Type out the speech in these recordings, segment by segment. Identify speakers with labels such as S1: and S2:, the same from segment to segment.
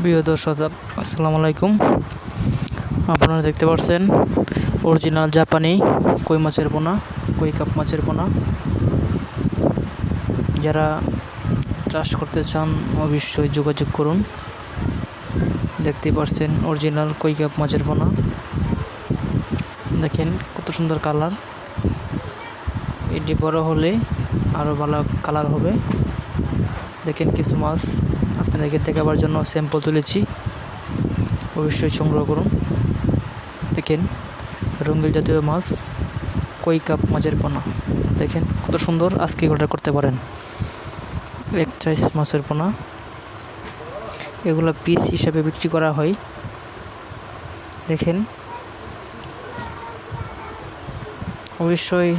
S1: প্রিয় দর্শক, আসসালামু আলাইকুম। আপনারা দেখতে পাচ্ছেন অরিজিনাল জাপানি কই মাছের পোনা, কই কাপ মাছের পোনা। যারা চাষ করতে চান, অবশ্যই যোগাযোগ করুন। দেখতে পাচ্ছেন অরিজিনাল কই কাপ মাছের পোনা। দেখেন, কত সুন্দর কালার। এটি বড় হলে আরও ভালো কালার হবে। দেখেন কিছু মাছ আপনাদেরকে দেখাবার জন্য স্যাম্পল তুলেছি। অবশ্যই সংগ্রহ করুন। দেখেন রঙ্গিল জাতীয় মাছ, কই কাপ মাছের পোনা। দেখেন, কত সুন্দর আজকে অর্ডার করতে পারেন। এক চাইস মাছের পোনা। এগুলো পিস হিসাবে বিক্রি করা হয়। দেখেন, অবশ্যই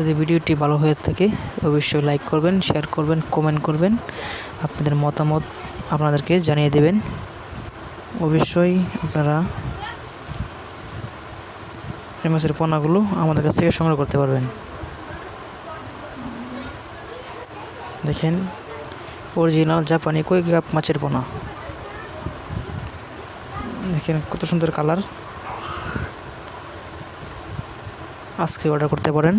S1: যদি ভিডিওটি ভালো হয়ে থাকে, অবশ্যই লাইক করবেন শেয়ার করবেন কমেন্ট করবেন। আপনাদের মতামত আপনাদেরকে জানিয়ে দেবেন। অবশ্যই আপনারা এই মাছের পোনাগুলো আমাদের কাছ থেকে সংগ্রহ করতে পারবেন। দেখেন অরিজিনাল জাপানি কই কাপ মাছের পোনা। দেখেন কত সুন্দর কালার আজকে অর্ডার করতে পারেন।